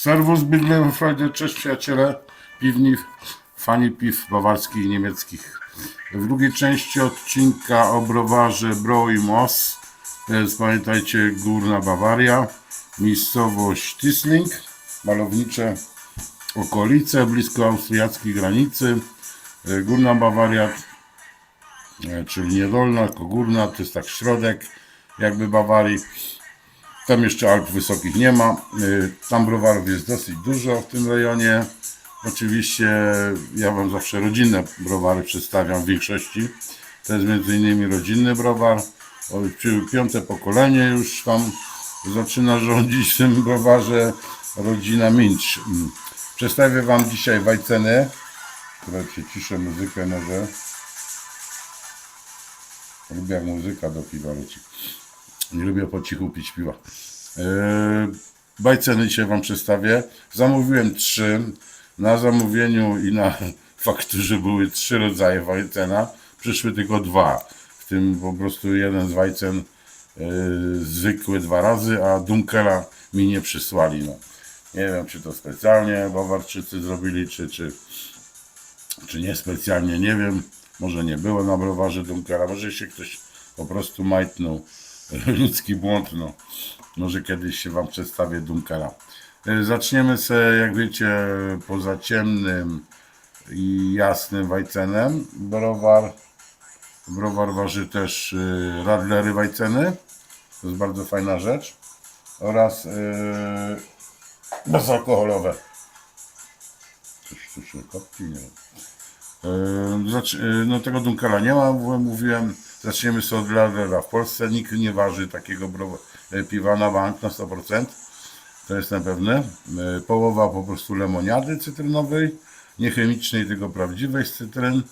Serwus, Bidle, Freude, cześć przyjaciele, piwni, fani piw bawarskich i niemieckich. W drugiej części odcinka o browarze Bro i Moss, jest pamiętajcie Górna Bawaria, miejscowość Tisling, malownicze okolice, blisko austriackiej granicy. E, Górna Bawaria, e, czyli niedolna, tylko górna, to jest tak środek jakby Bawarii. Tam jeszcze Alp wysokich nie ma. Y, Tam browarów jest dosyć dużo w tym rejonie. Oczywiście ja Wam zawsze rodzinne browary przedstawiam w większości. To jest między innymi rodzinny browar. Piąte pokolenie już tam zaczyna rządzić w tym browarze rodzina Minch. Mm. Przedstawię Wam dzisiaj Wajceny, które przyciszę muzykę może. Lubię jak muzyka do piwa leci. Nie lubię po cichu pić piwa. Yy, Bajceny dzisiaj Wam przedstawię. Zamówiłem trzy. Na zamówieniu i na fakturze były trzy rodzaje Wajcena. Przyszły tylko dwa. W tym po prostu jeden z Wajcen yy, zwykły dwa razy, a Dunkela mi nie przysłali. No. Nie wiem, czy to specjalnie Bawarczycy zrobili, czy, czy, czy niespecjalnie, nie wiem. Może nie było na browarze Dunkera, może się ktoś po prostu majtnął. Ludzki błąd, no. Może kiedyś się Wam przedstawię Dunkera. E, Zaczniemy sobie, jak wiecie, poza ciemnym i jasnym Wajcenem. Browar, browar waży też y, Radlery Wajceny. To jest bardzo fajna rzecz. Oraz y, bezalkoholowe. Coś tu się kopci, nie wiem. Yy, yy, no tego Dunkela nie ma, mówiłem zaczniemy sobie od Ladera. W Polsce nikt nie waży takiego yy, piwa na bank na 100%, to jest na pewne. Yy, Połowa po prostu lemoniady cytrynowej, niechemicznej, tylko prawdziwej z cytryn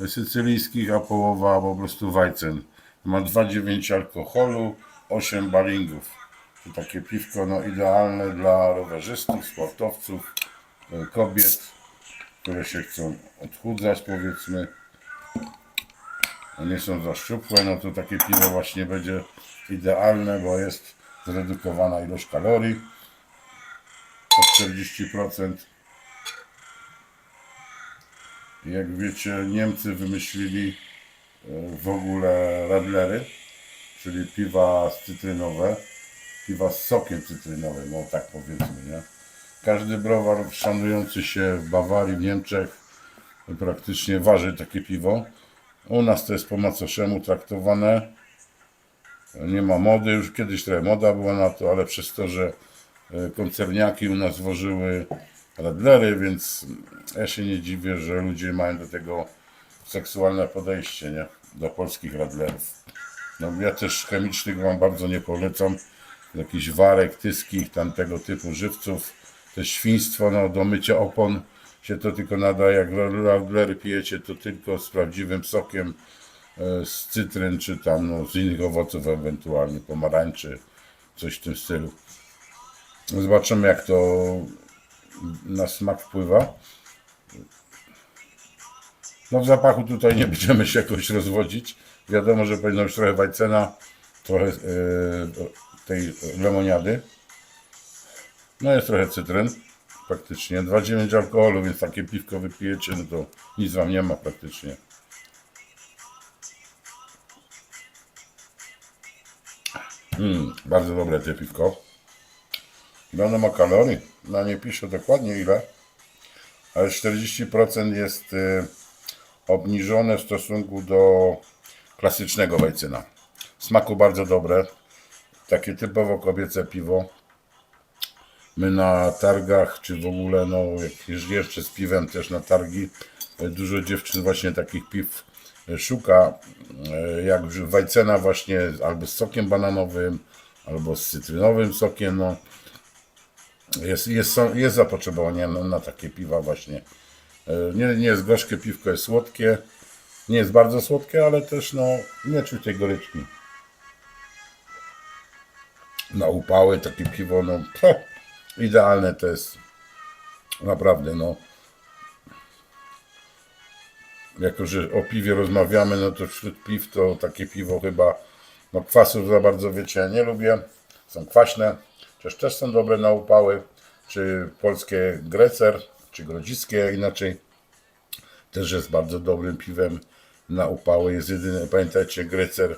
yy, sycylijskich, a połowa po prostu wajcen. Ma 2,9 alkoholu, 8 balingów. To takie piwko no, idealne dla rowerzystów, sportowców, kobiet które się chcą odchudzać powiedzmy, nie są za szczupłe, no to takie piwo właśnie będzie idealne, bo jest zredukowana ilość kalorii o 40%. Jak wiecie, Niemcy wymyślili e, w ogóle radlery, czyli piwa cytrynowe, piwa z sokiem cytrynowym, no tak powiedzmy, nie? Każdy browar szanujący się w Bawarii, w Niemczech praktycznie waży takie piwo. U nas to jest po macoszemu traktowane. Nie ma mody, już kiedyś trochę moda była na to, ale przez to, że e, koncerniaki u nas wożyły radlery, więc ja się nie dziwię, że ludzie mają do tego seksualne podejście, nie? Do polskich radlerów. No ja też chemicznych wam bardzo nie polecam. Jakiś warek, tyskich, tam tego typu żywców. To świństwo, no do mycia opon się to tylko nada. Jak radlery pijecie, to tylko z prawdziwym sokiem e, z cytryn, czy tam no, z innych owoców ewentualnie, pomarańczy, coś w tym stylu. Zobaczymy jak to na smak wpływa. No w zapachu tutaj nie będziemy się jakoś rozwodzić. Wiadomo, że powinno być trochę wajcena, trochę e, tej lemoniady. No jest trochę cytryn, praktycznie. 2,9 alkoholu, więc takie piwko wypijecie, no to nic wam nie ma praktycznie. Mm, bardzo dobre te piwko. Ile ono ma kalorii? Na nie pisze dokładnie ile, ale 40% jest y, obniżone w stosunku do klasycznego wajcyna. W smaku bardzo dobre. Takie typowo kobiece piwo. My na targach, czy w ogóle, no, jak jeszcze z piwem też na targi, dużo dziewczyn właśnie takich piw e, szuka, e, jak wajcena właśnie albo z sokiem bananowym, albo z cytrynowym sokiem, no. Jest, jest, jest zapotrzebowanie na, na takie piwa właśnie. E, Nie, nie jest gorzkie piwko, jest słodkie. Nie jest bardzo słodkie, ale też no, nie czuć tej goryczki. Na upały takie piwo, no idealne to jest. Naprawdę, no. Jako, że o piwie rozmawiamy, no to wśród piw to takie piwo chyba, no kwasów za bardzo wiecie, ja nie lubię. Są kwaśne, chociaż też są dobre na upały. czy polskie Grecer, czy grodziskie inaczej. Też jest bardzo dobrym piwem na upały. Jest jedyne, pamiętajcie, Grecer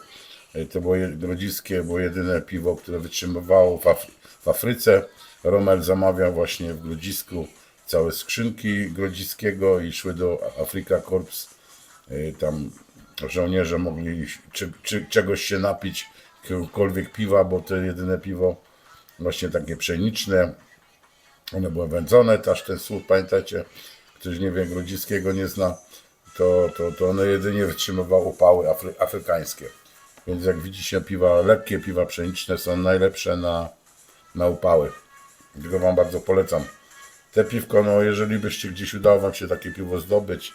e, to było grodziskie, było jedyne piwo, które wytrzymywało w, Af- w Afryce. Rommel zamawiał właśnie w grodzisku całe skrzynki grodziskiego i szły do Afrika Corps. E, Tam żołnierze mogli czy, czy czegoś się napić, jakiegokolwiek piwa, bo to jedyne piwo właśnie takie pszeniczne. One były wędzone, też ten słód, pamiętacie, ktoś nie wie, grodziskiego nie zna, to, to, to one jedynie wytrzymywały upały afry, afrykańskie. Więc jak widzicie, piwa, lekkie piwa pszeniczne są najlepsze na, na upały. Tylko Wam bardzo polecam. Te piwko, no jeżeli byście gdzieś udało Wam się takie piwo zdobyć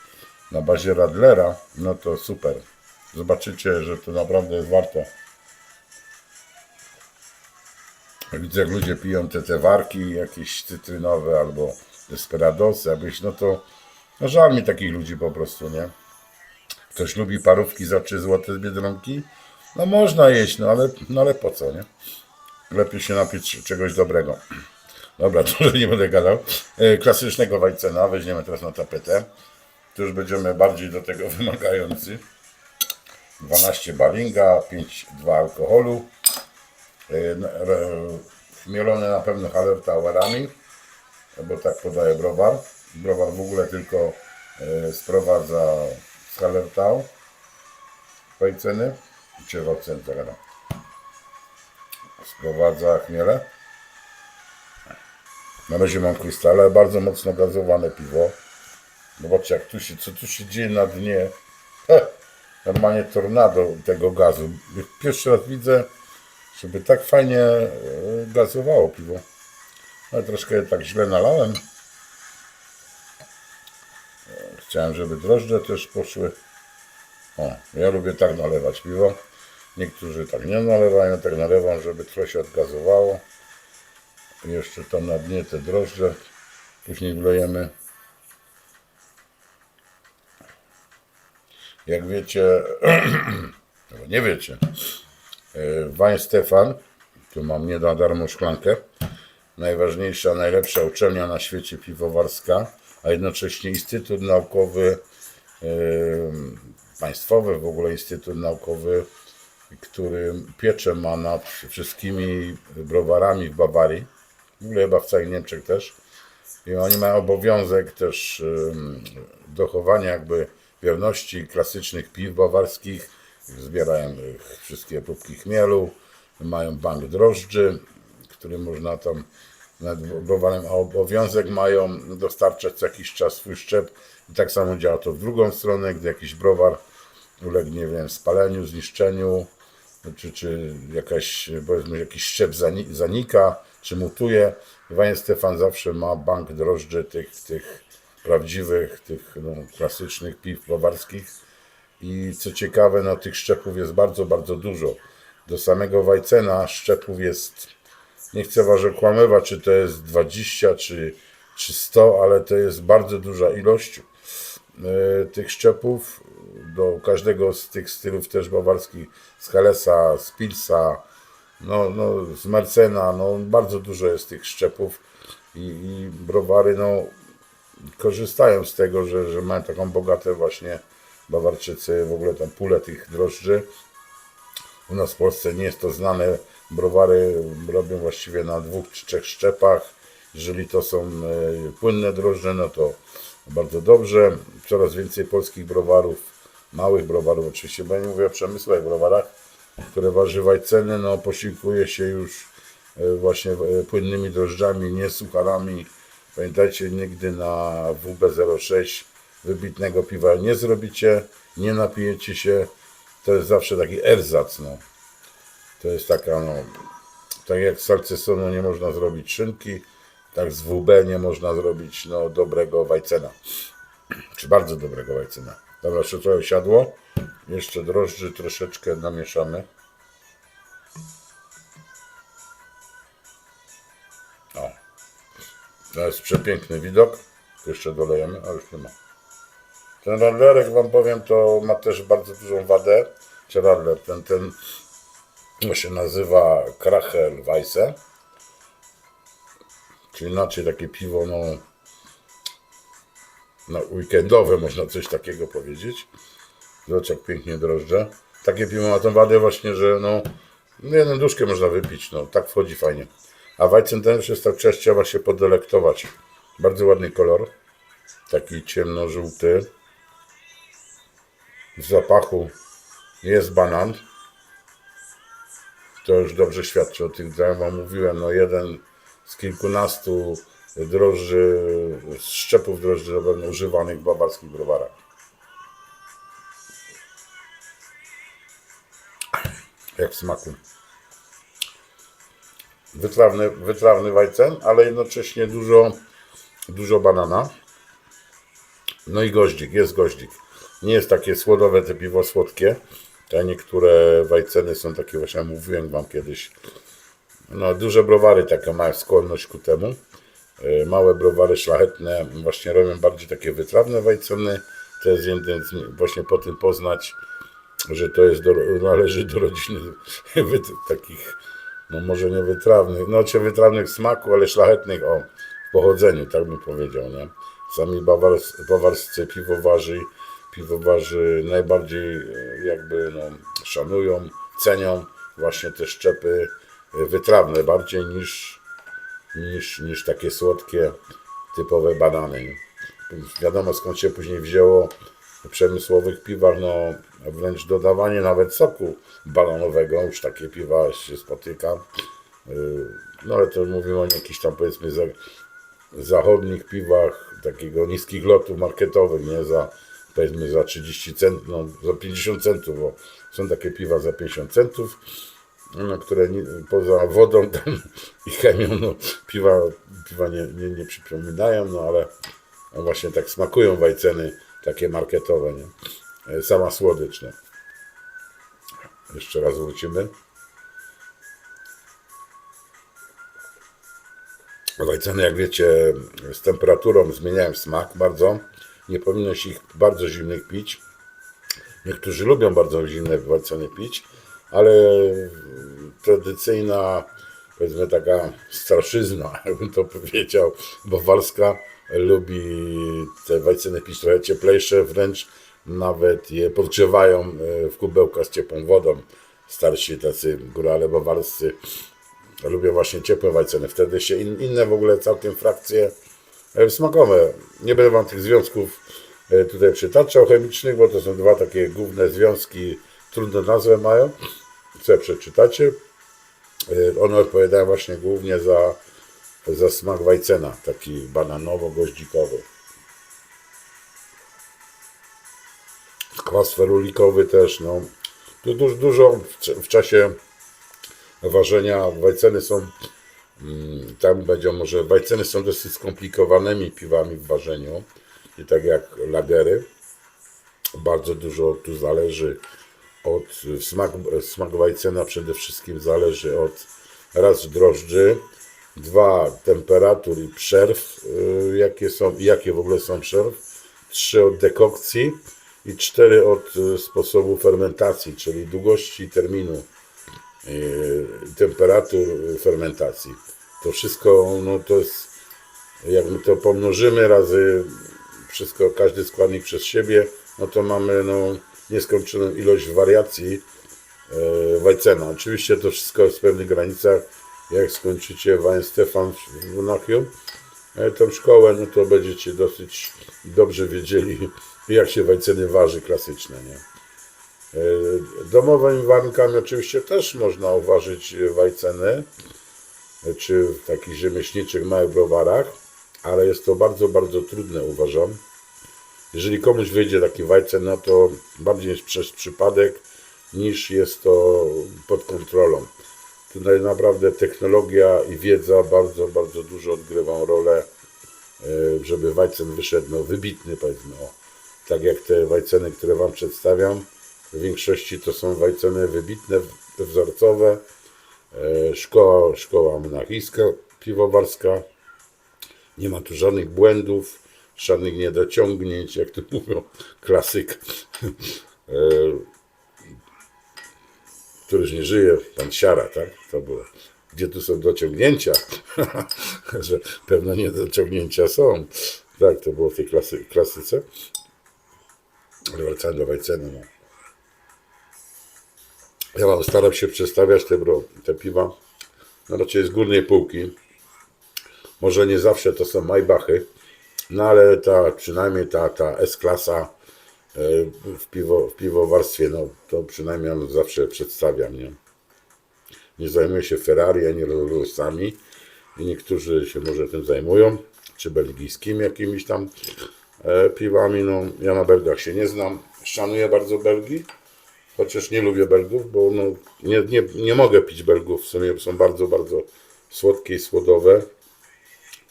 na bazie Radlera, no to super. Zobaczycie, że to naprawdę jest warte. Widzę, jak ludzie piją te, te warki jakieś cytrynowe albo desperadosy, abyś, no to no żal mi takich ludzi po prostu, nie? Ktoś lubi parówki za 3 złote z Biedronki? No można jeść, no ale, no ale po co, nie? Lepiej się napić czegoś dobrego. Dobra, to nie będę gadał. E, Klasycznego Wajcena weźmiemy teraz na tapetę. Tu już będziemy bardziej do tego wymagający. 12 balinga, 5,2 alkoholu. E, Chmielone na pewno Hallertauerami, bo tak podaje browar. Browar w ogóle tylko e, sprowadza z Hallertau Wajceny, czy Wajceny, zagadam. Sprowadza chmiele. Na razie mam krystale, bardzo mocno gazowane piwo. Zobaczcie, jak tu się, co tu się dzieje na dnie. Heh, normalnie tornado tego gazu. Pierwszy raz widzę, żeby tak fajnie e, gazowało piwo. Ale troszkę tak źle nalałem. Chciałem, żeby drożdże też poszły. O, ja lubię tak nalewać piwo. Niektórzy tak nie nalewają, tak nalewam, żeby trochę się odgazowało. Jeszcze tam na dnie te drożdże. Później wlejemy. Jak wiecie, nie wiecie, e, Wein Stefan, tu mam nie na darmo szklankę, najważniejsza, najlepsza uczelnia na świecie piwowarska, a jednocześnie Instytut Naukowy, e, państwowy w ogóle Instytut Naukowy, który pieczę ma nad wszystkimi browarami w Bawarii, w ogóle chyba w całych Niemczech też. I oni mają obowiązek też ym, dochowania jakby wierności klasycznych piw bawarskich. Zbierają wszystkie próbki chmielu, mają bank drożdży, który można tam nad browarem, a obowiązek mają dostarczać co jakiś czas swój szczep. I tak samo działa to w drugą stronę, gdy jakiś browar ulegnie, nie wiem, spaleniu, zniszczeniu, czy, czy jakaś, powiedzmy, jakiś szczep zani- zanika, czy mutuje. Iwan Stefan zawsze ma bank drożdży tych, tych prawdziwych, tych no, klasycznych piw bawarskich. I co ciekawe, no, tych szczepów jest bardzo, bardzo dużo. Do samego Wajcena szczepów jest, nie chcę was okłamywać, czy to jest 20, czy, czy 100, ale to jest bardzo duża ilość e, tych szczepów. Do każdego z tych stylów też bawarskich, z Halesa, z Pilsa, no, no, z Mercena, no, bardzo dużo jest tych szczepów i, i browary no, korzystają z tego, że, że mają taką bogatę właśnie Bawarczycy, w ogóle tam pulę tych drożdży. U nas w Polsce nie jest to znane. Browary robią właściwie na dwóch czy trzech szczepach. Jeżeli to są e, płynne drożdże, no to bardzo dobrze. Coraz więcej polskich browarów, małych browarów oczywiście, bo ja nie mówię o przemysłowych browarach, które warzywa i ceny, no posiłkuje się już e, właśnie e, płynnymi drożdżami, nie sucharami. Pamiętajcie, nigdy na WB06 wybitnego piwa nie zrobicie, nie napijecie się. To jest zawsze taki erzac, no. To jest taka, no, tak jak z salcesonu nie można zrobić szynki, tak z WB nie można zrobić, no, dobrego wajcena. Czy bardzo dobrego wajcena. Dobra, jeszcze trochę siadło. Jeszcze drożdży troszeczkę namieszamy. O. To jest przepiękny widok. Jeszcze dolejemy, a już nie ma. Ten radlerek, wam powiem, to ma też bardzo dużą wadę. Czy radler, ten, ten się nazywa Krachel Weisse. czy inaczej takie piwo, no, no weekendowe, można coś takiego powiedzieć. Zobacz jak pięknie drożdże. Takie piwo ma tą wadę właśnie, że no, jedną duszkę można wypić, no tak wchodzi fajnie. A Weizen ten już jest tak trzeba trzeba się podelektować. Bardzo ładny kolor. Taki ciemnożółty. W zapachu jest banan. To już dobrze świadczy o tych, jak wam mówiłem, no jeden z kilkunastu drożdży, szczepów pewno używanych w bawarskich browarach. Jak w smaku. Wytrawny, wytrawny wajcen, ale jednocześnie dużo, dużo banana. No i goździk, jest goździk. Nie jest takie słodowe, te piwo słodkie. Te niektóre wajceny są takie, właśnie mówiłem wam kiedyś. No, duże browary takie mają skłonność ku temu. E, Małe browary szlachetne właśnie robią bardziej takie wytrawne wajceny. To jest jeden z właśnie po tym poznać, że to jest do, należy do rodziny takich, no może nie wytrawnych, no czy wytrawnych w smaku, ale szlachetnych o pochodzeniu, tak bym powiedział, nie? Sami bawars, bawarscy piwowarzy, piwowarzy najbardziej e, jakby no, szanują, cenią właśnie te szczepy e, wytrawne bardziej niż, niż, niż takie słodkie, typowe banany. Wiadomo skąd się później wzięło w przemysłowych piwach, no wręcz dodawanie nawet soku bananowego, już takie piwa się spotyka. Yy, No ale to mówimy o jakichś tam powiedzmy za, zachodnich piwach, takiego niskich lotów marketowych, nie za powiedzmy za 30 centów, no za 50 centów, bo są takie piwa za 50 centów, no, które nie, poza wodą tam i chemią, no piwa, piwa nie, nie, nie przypominają, no ale no właśnie tak smakują wajceny takie marketowe, nie? E, Sama słodycz, no. Jeszcze raz wrócimy. Wajceny, jak wiecie, z temperaturą zmieniają smak bardzo. Nie powinno się ich bardzo zimnych pić. Niektórzy lubią bardzo zimne wajceny pić, ale tradycyjna, powiedzmy taka starszyzna, jakbym to powiedział, bawarska, lubi te wajceny pić trochę cieplejsze, wręcz nawet je podgrzewają e, w kubełkach z ciepłą wodą. Starsi tacy górale bawarscy lubią właśnie ciepłe wajceny. Wtedy się in, inne w ogóle całkiem frakcje e, smakowe. Nie będę wam tych związków e, tutaj przytaczał chemicznych, bo to są dwa takie główne związki, trudne nazwę mają. Co przeczytacie. E, One odpowiadają właśnie głównie za, za smak wajcena, taki bananowo-goździkowy. Kwas ferulikowy też, no. Tu dużo, dużo w, c- w czasie ważenia wajceny są mm, tam będzie może wajceny są dosyć skomplikowanymi piwami w ważeniu i tak jak lagery bardzo dużo tu zależy od smak, smak wajcena przede wszystkim zależy od raz drożdży dwa temperatur i przerw y, jakie są jakie w ogóle są przerw trzy od dekokcji i cztery od y, sposobu fermentacji czyli długości terminu y, temperatur fermentacji. To wszystko, no to jest, jak my to pomnożymy razy wszystko, każdy składnik przez siebie, no to mamy no, nieskończoną ilość wariacji e, Wajcena. Oczywiście to wszystko jest w pewnych granicach. Jak skończycie Weinstefan w Monachium, e, tą szkołę, no to będziecie dosyć dobrze wiedzieli, jak się Wajceny waży klasyczne, nie? E, Domowymi warunkami oczywiście też można uważać wajceny, czy w takich rzemieślniczych małych browarach, ale jest to bardzo, bardzo trudne uważam. Jeżeli komuś wyjdzie taki wajcen, no to bardziej jest przez przypadek niż jest to pod kontrolą. Tutaj naprawdę technologia i wiedza bardzo, bardzo dużo odgrywają rolę, e, żeby wajcen wyszedł no, wybitny, powiedzmy. O. Tak jak te wajceny, które Wam przedstawiam, w większości to są wajceny wybitne, wzorcowe. E, Szkoła, szkoła monachijska, piwowarska. Nie ma tu żadnych błędów, żadnych niedociągnięć, jak to mówią, klasyk, e, który już nie żyje, pan Siara, tak? To było. gdzie tu są dociągnięcia, że pewne niedociągnięcia są. Tak, to było w tej klasy, klasyce. Ale wracając do Wajceny, no. Ja wam staram się przedstawiać te, bro, te piwa, no raczej z górnej półki. Może nie zawsze to są Maybachy, no ale ta, przynajmniej ta, ta S-klasa e, w, piwo, w piwowarstwie, no to przynajmniej ja zawsze przedstawiam, nie? Nie zajmuję się Ferrari ani Rolls-Royce'ami niektórzy się może tym zajmują, czy belgijskimi jakimiś tam e, piwami, no ja na Belgach się nie znam, szanuję bardzo Belgii, chociaż nie lubię Belgów, bo no, nie, nie, nie mogę pić Belgów, w sumie są bardzo, bardzo słodkie i słodowe,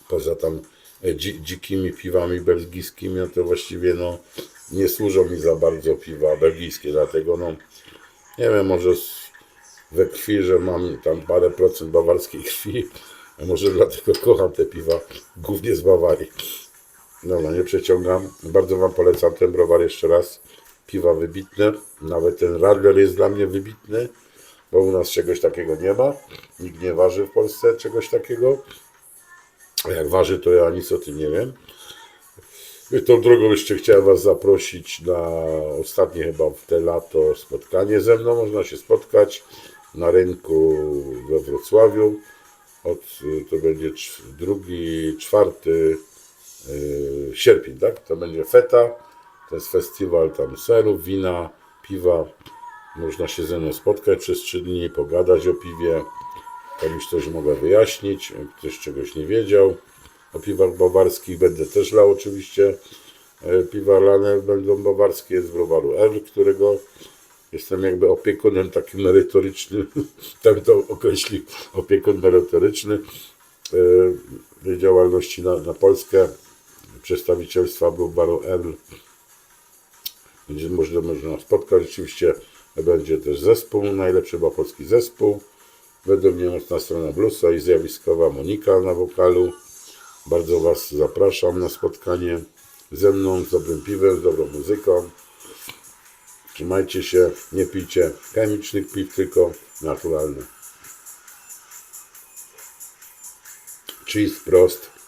poza tam dzi, dzikimi piwami belgijskimi, no to właściwie no, nie służą mi za bardzo piwa belgijskie, dlatego no, nie wiem, może we krwi, że mam tam parę procent bawarskiej krwi, a może dlatego kocham te piwa, głównie z Bawarii. No, no nie przeciągam. Bardzo Wam polecam ten browar jeszcze raz. Piwa wybitne. Nawet ten Radler jest dla mnie wybitny, bo u nas czegoś takiego nie ma. Nikt nie waży w Polsce czegoś takiego. Jak waży, to ja nic o tym nie wiem. Tą drogą jeszcze chciałem Was zaprosić na ostatnie chyba w te lato spotkanie ze mną. Można się spotkać na rynku we Wrocławiu. Od, to będzie drugi, czwarty y, sierpień, tak? To będzie feta. To jest festiwal tam serów, wina, piwa. Można się ze mną spotkać przez trzy dni, pogadać o piwie. Komuś coś mogę wyjaśnić, ktoś czegoś nie wiedział. O piwach bawarskich będę też lał oczywiście. E, Piwa lane będą bawarskie z browaru R, którego jestem jakby opiekunem takim merytorycznym, tak to określi, opiekun merytoryczny e, działalności na, na Polskę, przedstawicielstwa browaru R. Będzie można, można spotkać. Rzeczywiście będzie też zespół, najlepszy chyba polski zespół. Według mnie mocna strona bluesa i zjawiskowa Monika na wokalu. Bardzo Was zapraszam na spotkanie ze mną, z dobrym piwem, z dobrą muzyką. Trzymajcie się, nie pijcie chemicznych piw, tylko naturalnych. Cheese prost.